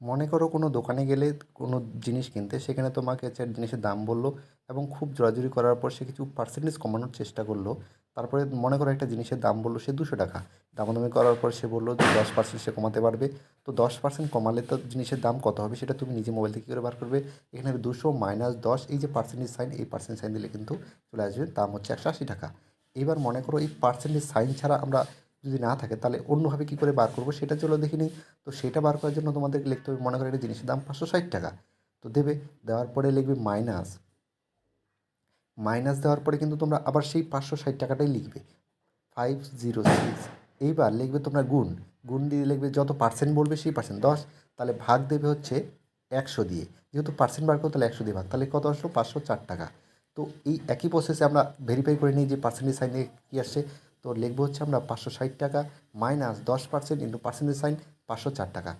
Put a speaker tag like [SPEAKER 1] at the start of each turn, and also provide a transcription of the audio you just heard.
[SPEAKER 1] মনে করো কোনো দোকানে গেলে কোনো জিনিস কিনতে, সেখানে তোমাকে হচ্ছে জিনিসের দাম বলল এবং খুব জোরাজুরি করার পর সে কিছু পার্সেন্টেজ কমানোর চেষ্টা করল। তারপরে মনে করো একটা জিনিসের দাম বলল সে দুশো টাকা। দামাদামি করার পর সে বলল যে দশ পার্সেন্ট সে কমাতে পারবে। তো দশ পার্সেন্ট কমালে তো জিনিসের দাম কত হবে সেটা তুমি নিজে মোবাইল থেকে কী করে বার করবে। এখানে দুশো মাইনাস দশ, এই যে পার্সেন্টেজ সাইন এই পার্সেন্ট সাইন দিলে কিন্তু চলে আসবে। দাম হচ্ছে একশো আশি টাকা। এবার মনে করো এই পার্সেন্টেজ সাইন ছাড়া আমরা যদি না থাকে, তাহলে অন্যভাবে কী করে বার করব সেটা চলো দেখিনি। তো সেটা বার করার জন্য তোমাদেরকে লিখতে হবে, মনে করো একটা জিনিসের দাম পাঁচশো ষাট টাকা। তো দেবে, দেওয়ার পরে লিখবে মাইনাস। মাইনাস দেওয়ার পরে কিন্তু তোমরা আবার সেই পাঁচশো ষাট টাকাটাই লিখবে। Five zero six. এইবার লিখবে তোমরা গুণ। গুণ দিয়ে লিখবে যত পার্সেন্ট বলবে সেই পার্সেন্ট, দশ। তাহলে ভাগ দেবে হচ্ছে একশো দিয়ে। যেহেতু পার্সেন্ট বার করো তাহলে একশো দিয়ে ভাগ। তাহলে কত আসলো? পাঁচশো চার টাকা। তো এই একই প্রসেসে আমরা ভেরিফাই করে নিই যে পার্সেন্টেজ সাইনে কী আসছে। তো লিখব হচ্ছে আমরা পাঁচশো ষাট টাকা মাইনাস দশ পার্সেন্ট ইন্টু পার্সেন্টেজ সাইন পাঁচশো চার টাকা।